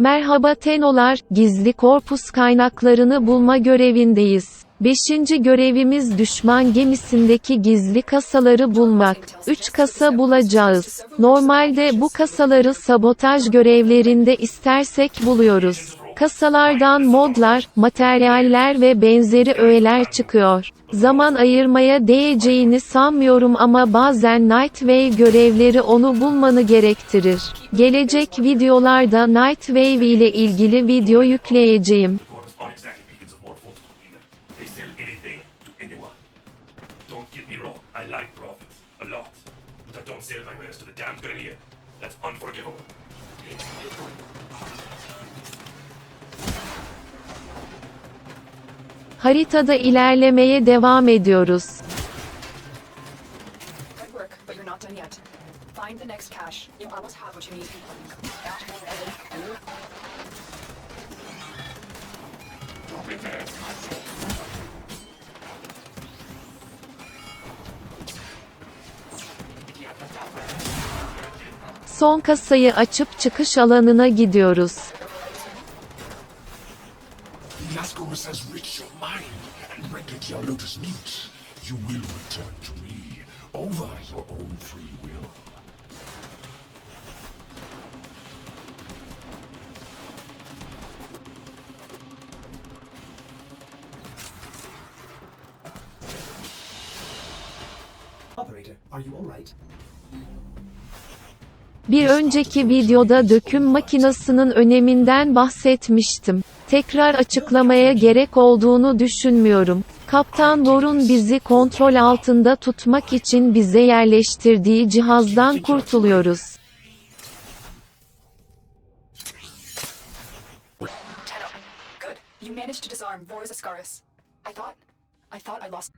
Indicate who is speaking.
Speaker 1: Merhaba Tenolar, gizli korpus kaynaklarını bulma görevindeyiz. Beşinci görevimiz düşman gemisindeki gizli kasaları bulmak. Üç kasa bulacağız. Normalde bu kasaları sabotaj görevlerinde istersek buluyoruz. Kasalardan modlar, materyaller ve benzeri öğeler çıkıyor. Zaman ayırmaya değeceğini sanmıyorum ama bazen Nightwave görevleri onu bulmanı gerektirir. Gelecek videolarda Nightwave ile ilgili video yükleyeceğim.
Speaker 2: Have what you need.
Speaker 1: Son kasayı açıp çıkış alanına gidiyoruz.
Speaker 3: Lascaris has reached your mind and rendered your lotus mute. You will return to me over your own free will.
Speaker 4: Operator, are you alright?
Speaker 1: Bir önceki videoda döküm makinasının öneminden bahsetmiştim. Tekrar açıklamaya gerek olduğunu düşünmüyorum. Kaptan Lor'un bizi kontrol altında tutmak için bize yerleştirdiği cihazdan kurtuluyoruz.
Speaker 2: I thought I lost...